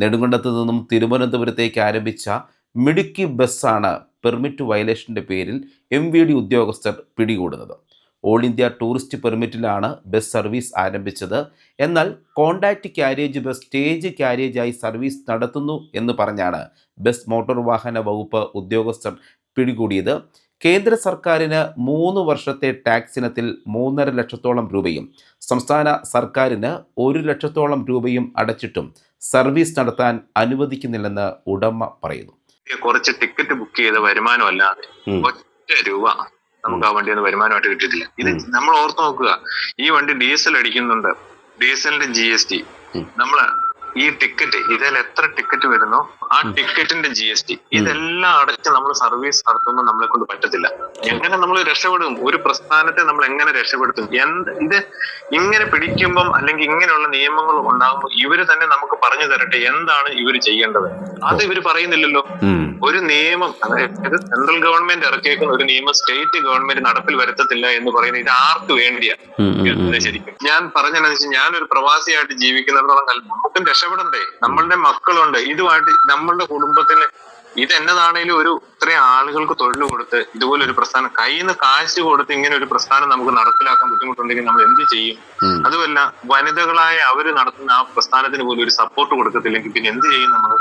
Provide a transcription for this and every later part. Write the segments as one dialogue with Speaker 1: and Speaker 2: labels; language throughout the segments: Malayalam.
Speaker 1: നെടുങ്കണ്ടത്ത് നിന്നും തിരുവനന്തപുരത്തേക്ക് ആരംഭിച്ച മിടുക്കി ബസ്സാണ് പെർമിറ്റ് വയലേഷന്റെ പേരിൽ എം വി ഡി ഉദ്യോഗസ്ഥർ പിടികൂടുന്നത്. ഓൾ ഇന്ത്യ ടൂറിസ്റ്റ് പെർമിറ്റിലാണ് ബസ് സർവീസ് ആരംഭിച്ചത്. എന്നാൽ കോണ്ടാക്റ്റ് ക്യാരേജ് ബസ് സ്റ്റേജ് ക്യാരേജായി സർവീസ് നടത്തുന്നു എന്ന് പറഞ്ഞാണ് ബസ് മോട്ടോർ വാഹന വകുപ്പ് ഉദ്യോഗസ്ഥർ പിടികൂടിയത്. കേന്ദ്ര സർക്കാരിന് മൂന്ന് വർഷത്തെ ടാക്സ് ഇനത്തിൽ മൂന്നര ലക്ഷത്തോളം രൂപയും സംസ്ഥാന സർക്കാരിന് ഒരു ലക്ഷത്തോളം രൂപയും അടച്ചിട്ടും സർവീസ് നടത്താൻ അനുവദിക്കുന്നില്ലെന്ന് ഉടമ പറയുന്നു.
Speaker 2: കുറച്ച് ടിക്കറ്റ് ബുക്ക് ചെയ്ത വരുമാനം അല്ലാതെ ഒറ്റ രൂപ നമുക്ക് ആ വണ്ടിയിൽ നിന്ന് വരുമാനമായിട്ട് കിട്ടിയിട്ടില്ല. ഇത് നമ്മൾ ഓർത്ത് നോക്കുക ഈ വണ്ടി ഡീസൽ അടിക്കുന്നുണ്ട്. ഡീസലിന്റെ ജി എസ് ടി നമ്മൾ ഈ ടിക്കറ്റ് ഇതിൽ എത്ര ടിക്കറ്റ് വരുന്നോ? ആ ടിക്കറ്റിന്റെ ജി എസ് ടി ഇതെല്ലാം അടച്ച് നമ്മൾ സർവീസ് നടത്തുമ്പോൾ നമ്മളെ കൊണ്ട് പറ്റത്തില്ല. എങ്ങനെ നമ്മൾ രക്ഷപ്പെടും? ഒരു പ്രസ്ഥാനത്തെ നമ്മൾ എങ്ങനെ രക്ഷപ്പെടുത്തും? എന്ത് ഇത് ഇങ്ങനെ പിടിക്കുമ്പം അല്ലെങ്കിൽ ഇങ്ങനെയുള്ള നിയമങ്ങൾ ഉണ്ടാകുമ്പോൾ ഇവർ തന്നെ നമുക്ക് പറഞ്ഞു തരട്ടെ എന്താണ് ഇവർ ചെയ്യേണ്ടത്. അത് ഇവർ പറയുന്നില്ലല്ലോ. ഒരു നിയമം അതായത് സെൻട്രൽ ഗവൺമെന്റ് ഇറക്കിയേക്കുന്ന ഒരു നിയമം സ്റ്റേറ്റ് ഗവൺമെന്റ് നടപ്പിൽ വരുത്തത്തില്ല എന്ന് പറയുന്നത് ഇത് ആർക്ക് വേണ്ടിയാ? ശരിക്കും. ഞാൻ പറഞ്ഞതെന്ന് വെച്ചാൽ ഞാനൊരു പ്രവാസിയായിട്ട് ജീവിക്കുന്നിടത്തോളം കാലം നമുക്കും രക്ഷപ്പെടണ്ടേ? നമ്മളുടെ മക്കളുണ്ട്. ഇതുമായിട്ട് നമ്മളുടെ കുടുംബത്തിന് ഇത് എന്നതാണേലും ഒരു ഇത്രയും ആളുകൾക്ക് തൊഴിൽ കൊടുത്ത് ഇതുപോലെ ഒരു പ്രസ്ഥാനം കയ്യിൽ നിന്ന് കാശ് കൊടുത്ത് ഇങ്ങനെ ഒരു പ്രസ്ഥാനം നമുക്ക് നടപ്പിലാക്കാൻ ബുദ്ധിമുട്ടുണ്ടെങ്കിൽ നമ്മൾ എന്ത് ചെയ്യും? അതുമല്ല വനിതകളായ അവർ നടത്തുന്ന ആ പ്രസ്ഥാനത്തിന് പോലും ഒരു സപ്പോർട്ട് കൊടുക്കത്തില്ലെങ്കിൽ പിന്നെ എന്ത് ചെയ്യും നമ്മൾ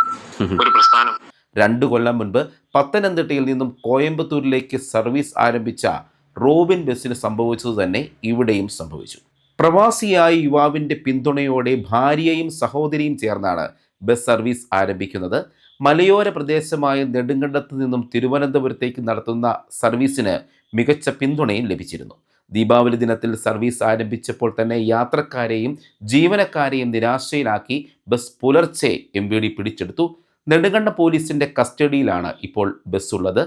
Speaker 2: ഒരു പ്രസ്ഥാനം?
Speaker 1: രണ്ടു കൊല്ലം മുൻപ് പത്തനംതിട്ടയിൽ നിന്നും കോയമ്പത്തൂരിലേക്ക് സർവീസ് ആരംഭിച്ച റോബിൻ ബസ്സിന് സംഭവിച്ചത് തന്നെ ഇവിടെയും സംഭവിച്ചു. പ്രവാസിയായ യുവാവിന്റെ പിന്തുണയോടെ ഭാര്യയും സഹോദരിയും ചേർന്നാണ് ബസ് സർവീസ് ആരംഭിക്കുന്നത്. മലയോര പ്രദേശമായ നെടുങ്കണ്ടത്ത് നിന്നും തിരുവനന്തപുരത്തേക്ക് നടത്തുന്ന സർവീസിന് മികച്ച പിന്തുണയും ലഭിച്ചിരുന്നു. ദീപാവലി ദിനത്തിൽ സർവീസ് ആരംഭിച്ചപ്പോൾ തന്നെ യാത്രക്കാരെയും ജീവനക്കാരെയും നിരാശയിലാക്കി ബസ് പുലർച്ചെ എം പിടിച്ചെടുത്തു. നെടുങ്കണ്ട പോലീസിന്റെ കസ്റ്റഡിയിലാണ് ഇപ്പോൾ ബസ് ഉള്ളത്.